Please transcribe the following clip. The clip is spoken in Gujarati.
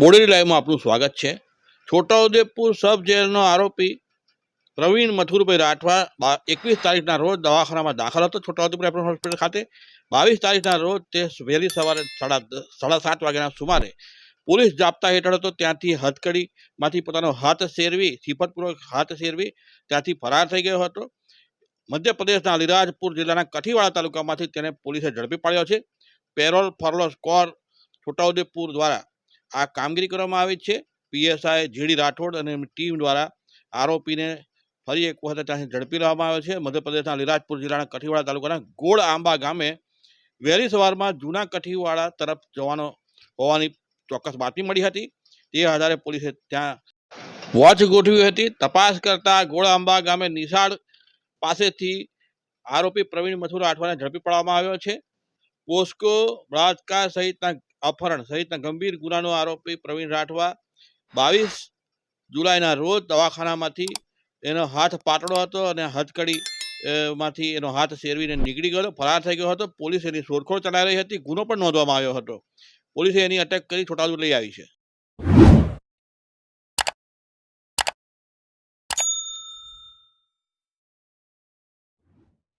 બોડેલી લાઈવમાં આપનું સ્વાગત છે. છોટાઉદેપુર સબ જેલનો આરોપી પ્રવીણ મથુરભાઈ રાઠવા એકવીસ તારીખના રોજ દવાખાનામાં દાખલ હતો. છોટાઉદેપુર રેફરલ હોસ્પિટલ ખાતે બાવીસ તારીખના રોજ તે વહેલી સવારે સાડા સાડા સાત વાગ્યાના સુમારે પોલીસ જાપ્તા હેઠળ હતો. ત્યાંથી હથકડીમાંથી પોતાનો હાથ શેરવી સિફતપૂર્વક હાથ શેરવી ત્યાંથી ફરાર થઈ ગયો હતો. મધ્યપ્રદેશના અલીરાજપુર જિલ્લાના કઠીવાડા તાલુકામાંથી તેને પોલીસે ઝડપી પાડ્યો છે. પેરોલ ફરલો સ્કોર છોટાઉદેપુર દ્વારા આ કામગીરી કરવામાં આવી છે. પીએસઆઈ જીડી રાઠોડ અને ટીમ દ્વારા આરોપીને ફરી એક વખત ત્યાંથી ઝડપી લેવામાં આવ્યો છે. મધ્યપ્રદેશના લીલાજપુર જિલ્લાના કઠીવાડા તાલુકાના ગોળ આંબા ગામે વહેલી સવારમાં જૂના કઠીવાડા તરફ જવાનો હોવાની ચોક્કસ બાતમી મળી હતી. તે આધારે પોલીસે ત્યાં વોચ ગોઠવી હતી. તપાસ કરતા ગોળ આંબા ગામે નિશાળ પાસેથી આરોપી પ્રવીણ મથુરા આઠવાને ઝડપી પાડવામાં આવ્યો છે. પોસ્કો, બળાત્કાર સહિતના અપહરણ સહિતના ગંભીર ગુનાનો આરોપી પ્રવીણ રાઠવા બાવીસ જુલાઈના રોજ દવાખાનામાંથી એનો હાથ પાતળો હતો અને હથકડી માંથી એનો હાથ શેરવીને નીકળી ગયો ફરાર થઈ ગયો હતો. પોલીસ એની શોધખોળ ચલાવી રહી હતી. ગુનો પણ નોંધવામાં આવ્યો હતો. પોલીસે એની અટક કરી છોટાઉદેપુર લઈ આવી છે.